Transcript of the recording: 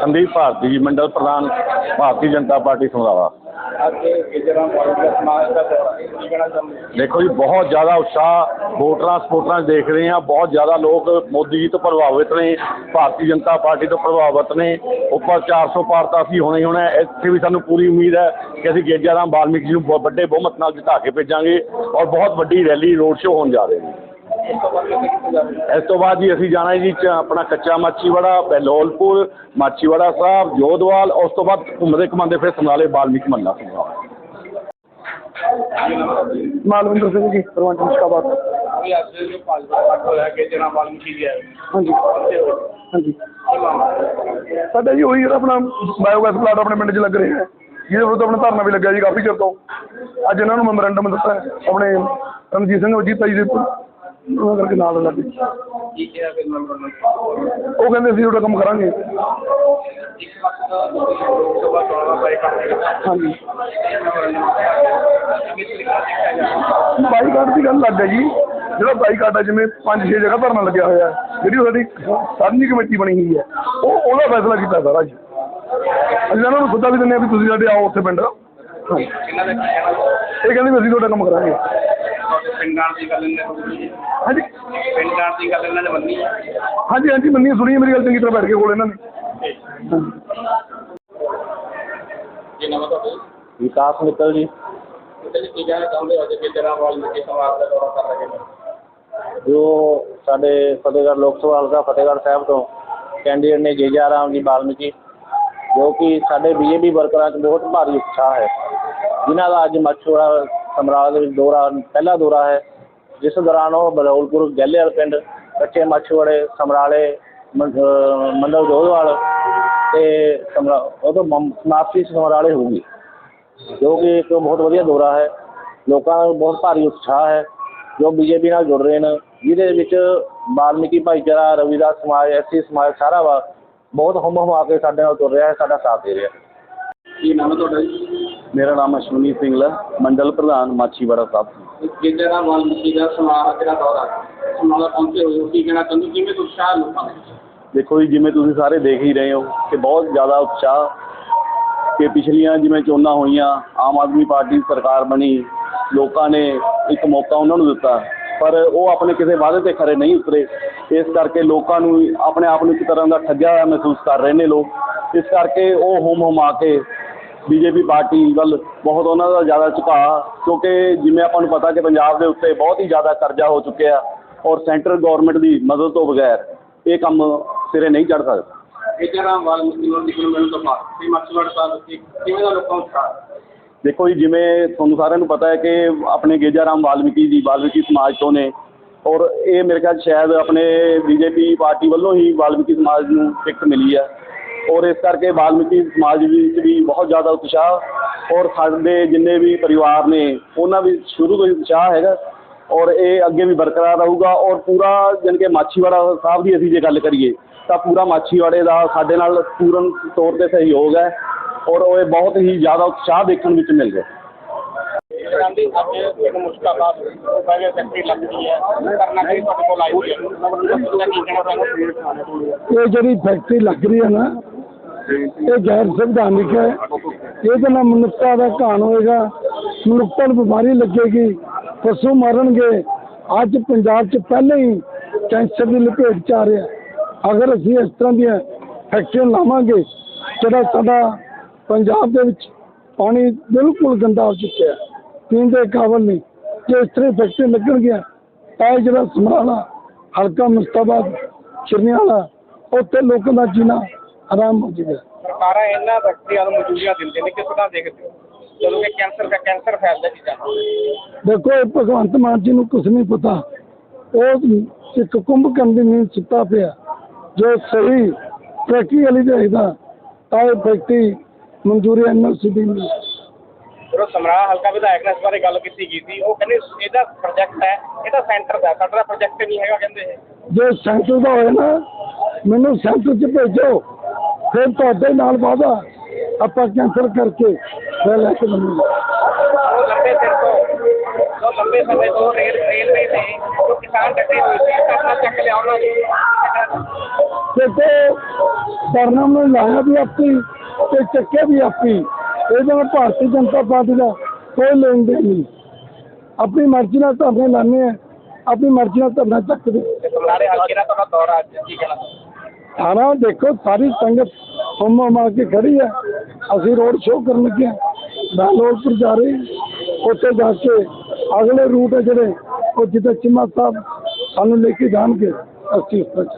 ਸੰਦੀਪ ਭਾਰਤੀ ਜੀ, ਮੰਡਲ ਪ੍ਰਧਾਨ ਭਾਰਤੀ ਜਨਤਾ ਪਾਰਟੀ ਸਮਰਾਵਾ ਦੇਖੋ ਜੀ, ਬਹੁਤ ਜ਼ਿਆਦਾ ਉਤਸ਼ਾਹ ਵੋਟਰਾਂ ਸਪੋਰਟਰਾਂ ਦੇਖ ਰਹੇ ਹਾਂ। ਬਹੁਤ ਜ਼ਿਆਦਾ ਲੋਕ ਮੋਦੀ ਜੀ ਤੋਂ ਪ੍ਰਭਾਵਿਤ ਨੇ, ਭਾਰਤੀ ਜਨਤਾ ਪਾਰਟੀ ਤੋਂ ਪ੍ਰਭਾਵਿਤ ਨੇ। ਉੱਪਰ 400 ਪਾਰ ਤਾਂ ਅਸੀਂ ਹੋਣਾ ਹੋਣਾ ਇੱਥੇ ਵੀ ਸਾਨੂੰ ਪੂਰੀ ਉਮੀਦ ਹੈ ਕਿ ਅਸੀਂ ਗੇਜਾ ਰਾਮ ਵਾਲਮੀਕੀ ਜੀ ਨੂੰ ਵੱਡੇ ਬਹੁਮਤ ਨਾਲ ਜਿਤਾ ਕੇ ਭੇਜਾਂਗੇ ਔਰ ਬਹੁਤ ਵੱਡੀ ਰੈਲੀ, ਰੋਡ ਸ਼ੋਅ ਹੋਣ ਜਾ ਰਹੇ ਨੇ। ਇਸ ਤੋਂ ਬਾਅਦ ਜੀ ਅਸੀਂ ਜਾਣਾ ਜੀ ਆਪਣਾ ਕੱਚਾ ਮਾਛੀਵਾੜਾ ਬਹਿਲੋਲਪੁਰ ਮਾਛੀਵਾੜਾ ਸਾਹਿਬ ਜੋਧਵਾਲ ਉਸ ਤੋਂ ਬਾਅਦ ਘੁੰਮਦੇ ਘੁੰਮਾਉਂਦੇ ਫਿਰ ਸਮਰਾਲੇ ਵਾਲਮੀਕੀ ਮੱਲਾ ਸਮਰਾਲਾ। ਮਾਲਵਿੰਦਰ ਸਿੰਘ ਜੀ ਪ੍ਰਵੰਤ ਮੁਸ਼ਕਾਬਾਦ ਵੀ ਅੱਜ ਜੋ ਭਾਜਪਾ ਦਾ ਹੋਇਆ ਗਿਜਰਾਂ ਵਾਲਮੀਕੀ ਜੀ ਹੈ ਹਾਂਜੀ ਹਾਂਜੀ। ਕੀ ਸਾਡਾ ਜੀ ਉਹੀ ਜਿਹੜਾ ਆਪਣਾ ਬਾਇਓਗੈਸ ਪਲਾਂਟ ਆਪਣੇ ਪਿੰਡ 'ਚ ਲੱਗ ਰਿਹਾ ਹੈ। ਜਿਹਦੇ ਵਿਰੁੱਧ ਆਪਣਾ ਧਰਨਾ ਵੀ ਲੱਗਿਆ ਜੀ ਕਾਫੀ ਚਿਰ ਤੋਂ। ਅੱਜ ਇਹਨਾਂ ਨੂੰ ਮੈਮੋਰੈਂਡਮ ਦਿੱਤਾ ਆਪਣੇ ਰਣਜੀਤ ਸਿੰਘ ਵਜੀਤਾ ਜੀ ਦੇ ਉਹਨਾਂ ਕਰਕੇ ਨਾਲ ਲੱਗ ਗਏ ਕੀ ਕਿਹਾ ਫਿਰ ਨੰਬਰ ਨੂੰ? ਉਹ ਕਹਿੰਦੇ ਅਸੀਂ ਤੁਹਾਡਾ ਕੰਮ ਕਰਾਂਗੇ। ਇੱਕ ਵਕਤ ਲੋਕ ਸਭਾ ਚੋਣਾਂ ਦਾ ਇੱਕ ਕੰਮ ਹਾਂਜੀ। ਬਾਈਕਾਟ ਦੀ ਗੱਲ ਲੱਗ ਹੈ ਜੀ। ਜਿਹੜਾ ਬਾਈਕਾਟ ਹੈ ਜਿਵੇਂ ਪੰਜ ਛੇ ਜਗ੍ਹਾ ਧਰਨਾ ਲੱਗਿਆ ਹੋਇਆ ਜਿਹੜੀ ਸਾਡੀ ਸਾਂਝੀ ਕਮੇਟੀ ਬਣੀ ਹੋਈ ਹੈ। ਉਹ ਉਹਦਾ ਫੈਸਲਾ ਕੀਤਾ ਸਾਰਾ ਜੀ। ਅਸੀਂ ਇਹਨਾਂ ਨੂੰ ਸੱਦਾ ਵੀ ਦਿੰਦੇ ਹਾਂ ਵੀ ਤੁਸੀਂ ਸਾਡੇ ਆਓ ਉੱਥੇ ਪਿੰਡ। ਇਹ ਕਹਿੰਦੇ ਵੀ ਅਸੀਂ ਤੁਹਾਡਾ ਕੰਮ ਕਰਾਂਗੇ। ਤੁਹਾਡੇ ਪਿੰਡਾਂ ਦੀ ਗੱਲ ਇਹਨਾਂ ਨੇ ਮੰਨੀ ਹੈ। ਹਾਂਜੀ। ਪਿੰਡਾਂ ਦੀ ਗੱਲ ਇਹਨਾਂ ਨੇ ਮੰਨੀ ਹੈ। ਹਾਂਜੀ ਹਾਂਜੀ ਮੰਨੀ ਸੁਣੀ ਮੇਰੀ ਗੱਲ ਚੰਗੀ ਤਰ੍ਹਾਂ ਬੈਠ ਕੇ ਕੋਲ ਇਹਨਾਂ ਨੇ। ਕੀ ਨਾਮ ਹੈ ਤੁਹਾਡਾ ਵਿਕਾਸ ਮਿੱਤਲ ਜੀ। ਤੁਸੀਂ ਕੀ ਕਹਿਣਾ ਚਾਹੁੰਦੇ ਹੋ ਕਿ ਗਿਜਰਾਂ ਵਾਲਮੀਕੀ ਸਮਾਜ ਦਾ ਦੌਰਾ ਕਰ ਰਹੇ ਨੇ ਜੋ ਸਾਡੇ ਫਤਿਹਗੜ੍ਹ ਲੋਕ ਸਭਾ ਹਲਕਾ ਫਤਿਹਗੜ੍ਹ ਸਾਹਿਬ ਤੋਂ ਕੈਂਡੀਡੇਟ ਨੇ ਜੇਜਾ ਰਾਮ ਜੀ ਬਾਲਮੀਕੀ ਜੋ ਕਿ ਸਾਡੇ ਬੀਜੇਪੀ ਵਰਕਰਾਂ 'ਚ ਬਹੁਤ ਭਾਰੀ ਉਤਸ਼ਾਹ ਹੈ। ਜਿਨ੍ਹਾਂ ਦਾ ਅੱਜ ਮਛੂੜਾ ਸਮਰਾਲ ਦੇ ਵਿੱਚ ਦੌਰਾ, ਪਹਿਲਾ ਦੌਰਾ ਹੈ। ਜਿਸ ਦੌਰਾਨ ਉਹ ਬਲੌਲਪੁਰ ਗੈਲੇਵਾਲ ਪਿੰਡ, ਕੱਚੇ ਮਛੂੜੇ ਸਮਰਾਲੇ ਮੰਡਲ ਜੋਧਵਾਲ ਤੇ ਸਮਰਾ, ਉਹ ਤੋਂ ਮਮ- ਸਮਾਪਤੀ ਸਮਰਾਲੇ ਹੋਊਗੀ ਜੋ ਕਿ ਇੱਕ ਬਹੁਤ ਵਧੀਆ ਦੌਰਾ ਹੈ। ਲੋਕਾਂ ਦਾ ਬਹੁਤ ਭਾਰੀ ਉਤਸ਼ਾਹ ਹੈ। ਜੋ ਬੀਜੇਪੀ ਨਾਲ ਜੁੜ ਰਹੇ ਨੇ, ਜਿਹਦੇ ਵਿੱਚ ਬਾਲਮੀਕੀ ਭਾਈਚਾਰਾ, ਰਵਿਦਾਸ ਸਮਾਜ, ਐਸੀ ਸਮਾਜ, ਸਾਰਾ ਵਾ, ਬਹੁਤ ਹਮ ਹਮਾ ਕੇ ਸਾਡੇ ਨਾਲ ਤੁਰ ਰਿਹਾ ਹੈ, ਸਾਡਾ ਸਾਥ ਦੇ ਰਿਹਾ ਹੈ। ਕੀ ਨਾਮ ਹੈ ਤੁਹਾਡਾ ਜੀ? ਮੇਰਾ ਨਾਮ ਅਸ਼ਵਨੀ ਸਿੰਘਲਾ ਮੰਡਲ ਪ੍ਰਧਾਨ ਮਾਛੀਵਾੜਾ ਸਾਹਿਬ। ਗਿਜਰਾਂ ਵਾਲਮੀਕੀ ਦਾ ਸਮਾਜ ਜਿਹੜਾ ਦੌਰਾ? ਸਮਾਜ ਪਹੁੰਚੇ ਹੋਏ ਹੋ ਕੀ ਕਹਿਣਾ ਚਾਹੁੰਦੇ ਹੋ? ਕਿਵੇਂ ਉਤਸ਼ਾਹ ਲੋਕਾਂ ਦੇ ਵਿੱਚ। ਦੇਖੋ ਜੀ ਜਿਵੇਂ ਤੁਸੀਂ ਸਾਰੇ ਦੇਖ ਹੀ ਰਹੇ ਹੋ ਕਿ ਬਹੁਤ ਜ਼ਿਆਦਾ ਉਤਸ਼ਾਹ ਕਿ ਪਿਛਲੀਆਂ ਜਿਵੇਂ ਚੋਣਾਂ ਹੋਈਆਂ ਆਮ ਆਦਮੀ ਪਾਰਟੀ ਦੀ ਸਰਕਾਰ ਬਣੀ ਲੋਕਾਂ ਨੇ ਇੱਕ ਮੌਕਾ ਉਹਨਾਂ ਨੂੰ ਦਿੱਤਾ ਪਰ ਉਹ ਆਪਣੇ ਕਿਸੇ ਵਾਅਦੇ ਤੇ ਖਰੇ ਨਹੀਂ ਉਤਰੇ। ਇਸ ਕਰਕੇ ਲੋਕਾਂ ਨੂੰ ਆਪਣੇ ਆਪ ਨੂੰ ਇੱਕ ਤਰ੍ਹਾਂ ਦਾ ਠੱਗਿਆ ਹੋਇਆ ਮਹਿਸੂਸ ਕਰ ਰਹੇ ਨੇ ਲੋਕ। ਇਸ ਕਰਕੇ ਉਹ ਹੁਮ ਹੁਮਾ ਕੇ ਬੀਜੇਪੀ ਪਾਰਟੀ ਵੱਲ ਬਹੁਤ ਉਹਨਾਂ ਦਾ ਜ਼ਿਆਦਾ ਝੁਕਾਅ ਕਿਉਂਕਿ ਜਿਵੇਂ ਆਪਾਂ ਨੂੰ ਪਤਾ ਕਿ ਪੰਜਾਬ ਦੇ ਉੱਤੇ ਬਹੁਤ ਹੀ ਜ਼ਿਆਦਾ ਕਰਜ਼ਾ ਹੋ ਚੁੱਕਿਆ ਔਰ ਸੈਂਟਰ ਗਵਰਨਮੈਂਟ ਦੀ ਮਦਦ ਤੋਂ ਬਗੈਰ ਇਹ ਕੰਮ ਸਿਰੇ ਨਹੀਂ ਚੜ ਸਕਦਾ। ਤੋਂ ਸਾਹਿਬ ਕਿਵੇਂ ਦਾ ਲੋਕਾਂ ਦੇਖੋ ਜੀ ਜਿਵੇਂ ਤੁਹਾਨੂੰ ਸਾਰਿਆਂ ਨੂੰ ਪਤਾ ਹੈ ਕਿ ਆਪਣੇ ਗੇਜਾ ਰਾਮ ਵਾਲਮੀਕੀ ਜੀ ਵਾਲਮੀਕੀ ਸਮਾਜ ਤੋਂ ਨੇ ਔਰ ਇਹ ਮੇਰੇ ਖਿਆਲ ਸ਼ਾਇਦ ਆਪਣੇ ਬੀਜੇਪੀ ਪਾਰਟੀ ਵੱਲੋਂ ਹੀ ਵਾਲਮੀਕੀ ਸਮਾਜ ਨੂੰ ਟਿਕਟ ਮਿਲੀ ਹੈ। ਔਰ ਇਸ ਕਰਕੇ ਵਾਲਮੀਕੀ ਸਮਾਜ ਵਿੱਚ ਵੀ ਬਹੁਤ ਜ਼ਿਆਦਾ ਉਤਸ਼ਾਹ ਔਰ ਸਾਡੇ ਜਿੰਨੇ ਵੀ ਪਰਿਵਾਰ ਨੇ ਉਹਨਾਂ ਵੀ ਸ਼ੁਰੂ ਤੋਂ ਹੀ ਉਤਸ਼ਾਹ ਹੈਗਾ ਔਰ ਇਹ ਅੱਗੇ ਵੀ ਬਰਕਰਾਰ ਰਹੂਗਾ ਔਰ ਪੂਰਾ ਜਾਣੀ ਕਿ ਮਾਛੀਵਾੜਾ ਸਾਹਿਬ ਦੀ ਅਸੀਂ ਜੇ ਗੱਲ ਕਰੀਏ ਤਾਂ ਪੂਰਾ ਮਾਛੀਵਾੜੇ ਦਾ ਸਾਡੇ ਨਾਲ ਪੂਰਨ ਤੌਰ ਤੇ ਸਹਿਯੋਗ ਹੈ ਔਰ ਉਹ ਇਹ ਬਹੁਤ ਹੀ ਜ਼ਿਆਦਾ ਉਤਸ਼ਾਹ ਦੇਖਣ ਵਿੱਚ ਮਿਲ ਰਿਹਾ ਗਾਂਧੀ ਅੱਜ ਇੱਕ ਮੁਸ਼ਕਾਬਾਦ ਪਹਿਲੇ ਫੈਕਟਰੀ ਲੱਗ ਰਹੀ ਹੈ ਕਰਨਾ ਕਿ ਤੁਹਾਡੇ ਕੋਲ ਆਈ ਹੋਈ ਹੈ ਉਹਦਾ ਕੀ ਕਹਿਣਾ ਚਾਹੁੰਦੇ ਹੋ ਇਹ ਜਿਹੜੀ ਫੈਕਟਰੀ ਲੱਗ ਰਹੀ ਹੈ ਨਾ ਇਹ ਗੈਰ ਸੰਵਿਧਾਨਿਕ ਹੈ। ਇਹਦੇ ਨਾਲ ਮਨੁੱਖਤਾ ਦਾ ਘਾਣ ਹੋਏਗਾ। ਮਨੁੱਖਤਾ ਨੂੰ ਬਿਮਾਰੀ ਲੱਗੇਗੀ, ਪਸ਼ੂ ਮਰਨਗੇ। ਅੱਜ ਪੰਜਾਬ 'ਚ ਪਹਿਲਾਂ ਹੀ ਕੈਂਸਰ ਦੀ ਲਪੇਟ 'ਚ ਆ ਰਿਹਾ। ਅਗਰ ਅਸੀਂ ਇਸ ਤਰ੍ਹਾਂ ਦੀਆਂ ਫੈਕਟਰੀਆਂ ਲਾਵਾਂਗੇ, ਜਿਹੜਾ ਸਾਡਾ ਪੰਜਾਬ ਦੇ ਵਿੱਚ ਪਾਣੀ ਬਿਲਕੁਲ ਗੰਦਾ ਹੋ ਚੁੱਕਿਆ ਪੀਣ ਦੇ ਕਾਬਲ ਨਹੀਂ। ਜੇ ਇਸ ਤਰ੍ਹਾਂ ਫੈਕਟਰੀ ਲੱਗਣਗੀਆਂ, ਤਾਂ ਇਹ ਜਿਹੜਾ ਸਮਰਾਲਾ, ਹਲਕਾ ਮੁਸਤਾਬਾਦ ਚਿਰਨੀਆਂ ਉੱਥੇ ਲੋਕਾਂ ਦਾ ਜੀਣਾ ਆਰਾਮ ਹੋ ਜਾਏਗਾ। ਸਰਕਾਰਾਂ ਇਹਨਾਂ ਫੈਕਟਰੀਆਂ ਨੂੰ ਮਨਜ਼ੂਰੀਆਂ ਦਿੰਦੇ ਨੇ ਕਿਸ ਤਰ੍ਹਾਂ ਦੇਖਦੇ ਹੋ ਜਦੋਂ ਕਿ ਕੈਂਸਰ ਦਾ ਕੈਂਸਰ ਫੈਲਦਾ ਚੀਜ਼ਾਂ ਦੇਖੋ ਇਹ ਭਗਵੰਤ ਮਾਨ ਜੀ ਨੂੰ ਕੁਝ ਨਹੀਂ ਪਤਾ। ਉਹ ਇੱਕ ਕੁੰਭਕਰਨ ਦੀ ਨੀਂਦ ਸੁੱਤਾ ਪਿਆ। ਜੋ ਸਹੀ ਪ੍ਰੈਕਟੀਕਲੀ ਦੇਖਦਾ ਤਾਂ ਇਹ ਫੈਕਟਰੀ ਮਨਜ਼ੂਰੀ ਐਨਓਸੀ ਦੀ ਨਹੀਂ। ਜਦੋਂ ਸਮਰਾ ਹਲਕਾ ਵਿਧਾਇਕ ਨੇ ਇਸ ਬਾਰੇ ਗੱਲ ਕੀਤੀ ਗਈ ਸੀ ਉਹ ਕਹਿੰਦੇ ਇਹਦਾ ਪ੍ਰੋਜੈਕਟ ਹੈ ਇਹਦਾ ਸੈਂਟਰ ਦਾ ਸਾਡਾ ਪ੍ਰੋਜੈਕਟ ਨਹੀਂ ਹੈਗਾ ਕਹਿੰਦੇ ਜੇ ਸੈਂਟਰ ਦਾ ਹੋਏ ਨਾ ਮੈਨੂੰ ਸੈਂਟਰ 'ਚ ਭੇਜੋ। ਫਿਰ ਤੁਹਾਡੇ ਨਾਲ ਵਾਦਾ ਆਪਾਂ ਕੈਂਸਲ ਕਰਕੇ ਫਿਰ ਲੈ ਕੇ ਲੰਬੇ ਸਿਰ ਤੋਂ ਲੰਬੇ ਸਮੇਂ ਤੋਂ ਰੇਲ ਰੇਲਵੇ ਜੋ ਕਿਸਾਨ ਡਟੇ ਹੋਏ ਸੀ ਆਪਣਾ ਚੱਕ ਲਿਆ ਉਹਨਾਂ ਨੇ। ਦੇਖੋ ਧਰਨਾ ਨੂੰ ਲਾਇਆ ਵੀ ਆਪੀ ਤੇ ਚੱਕਿਆ ਵੀ ਆਪੀ। ਇਹਦੇ ਭਾਰਤੀ ਜਨਤਾ ਪਾਰਟੀ ਦਾ ਕੋਈ ਲੈਣ ਦੇਣ ਨਹੀਂ। ਆਪਣੀ ਮਰਜ਼ੀ ਨਾਲ ਧਰਨੇ ਲਾਣੇ ਆ ਆਪਣੀ ਮਰਜ਼ੀ ਨਾਲ ਧਰਨਾ ਚੱਕਦੇ ਸਮਨਾਰੇ ਹਲਕੇ ਦਾ ਤੁਹਾਡਾ ਦੌਰਾ ਅੱਜ ਕੀ ਕਹਿਣਾ? ਥਾਣਾ ਦੇਖੋ, ਸਾਰੀ ਸੰਗਤ ਹੁਮ ਹੁਮਾ ਕੇ ਖੜੀ ਹੈ ਅਸੀਂ ਰੋਡ ਸ਼ੋਅ ਕਰਨ ਲੱਗੇ ਹਾਂ ਬੈਂਗਲੌਰਪੁਰ ਜਾ ਰਹੇ ਹਾਂ। ਉੱਥੇ ਜਾ ਕੇ ਅਗਲੇ ਰੂਟ ਹੈ ਜਿਹੜੇ, ਉਹ ਜਿੱਦਾਂ ਚਿਮਾ ਸਾਹਿਬ ਸਾਨੂੰ ਲੈ ਕੇ ਜਾਣਗੇ, ਅਸੀਂ ਉਸ